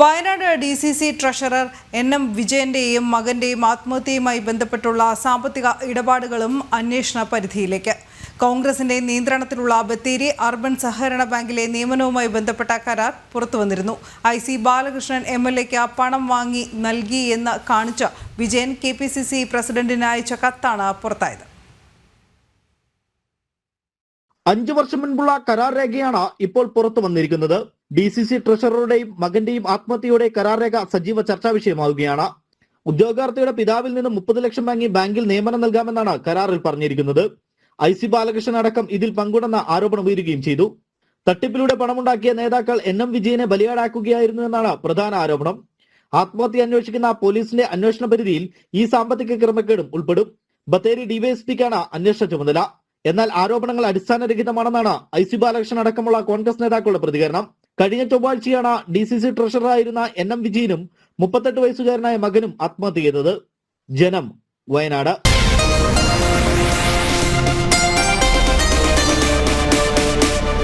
Wayanad D C C treasurer N M വിജയന്റെയും മകന്റെയും ആത്മഹത്യയുമായി ബന്ധപ്പെട്ടുള്ള സാമ്പത്തിക ഇടപാടുകളും അന്വേഷണ പരിധിയിലേക്ക്. കോൺഗ്രസിന്റെ നിയന്ത്രണത്തിലുള്ള ബത്തേരി അർബൻ സഹകരണ ബാങ്കിലെ നിയമനവുമായി ബന്ധപ്പെട്ട കരാർ പുറത്തുവന്നിരുന്നു. I C Balakrishnan M L എക്ക് പണം വാങ്ങി നൽകി എന്ന് കാണിച്ച Vijayan K P C C പ്രസിഡന്റിന് അയച്ച കത്താണ് പുറത്തായത്. അഞ്ചു വർഷം മുൻപുള്ള കരാർ രേഖയാണ് ഇപ്പോൾ പുറത്തു വന്നിരിക്കുന്നത്. ഡി സി സി ട്രഷററുടെയും മകന്റെയും ആത്മഹത്യയുടെ കരാർ രേഖ സജീവ ചർച്ചാ വിഷയമാവുകയാണ്. ഉദ്യോഗാർത്ഥിയുടെ പിതാവിൽ നിന്ന് മുപ്പത് ലക്ഷം വാങ്ങി ബാങ്കിൽ നിയമനം നൽകാമെന്നാണ് കരാറിൽ പറഞ്ഞിരിക്കുന്നത്. ഐ സി ബാലകൃഷ്ണൻ അടക്കം ഇതിൽ പങ്കുണ്ടെന്ന ആരോപണം ഉയരുകയും ചെയ്തു. തട്ടിപ്പിലൂടെ പണമുണ്ടാക്കിയ നേതാക്കൾ എൻ എം വിജയനെ ബലിയാടാക്കുകയായിരുന്നു എന്നാണ് പ്രധാന ആരോപണം. ആത്മഹത്യ അന്വേഷിക്കുന്ന പോലീസിന്റെ അന്വേഷണ പരിധിയിൽ ഈ സാമ്പത്തിക ക്രമക്കേടും ഉൾപ്പെടും. ബത്തേരി ഡിവൈഎസ്പിക്കാണ് അന്വേഷണ ചുമതല. എന്നാൽ ആരോപണങ്ങൾ അടിസ്ഥാനരഹിതമാണെന്നാണ് ഐ സി ബാലകൃഷ്ണൻ അടക്കമുള്ള കോൺഗ്രസ് നേതാക്കളുടെ പ്രതികരണം. കഴിഞ്ഞ ചൊവ്വാഴ്ചയാണ് ഡി സി സി ട്രഷററായിരുന്ന എൻ എം വിജയനും മുപ്പത്തെട്ട് വയസ്സുകാരനായ മകനും ആത്മഹത്യ ചെയ്തത് ജനം വയനാട്.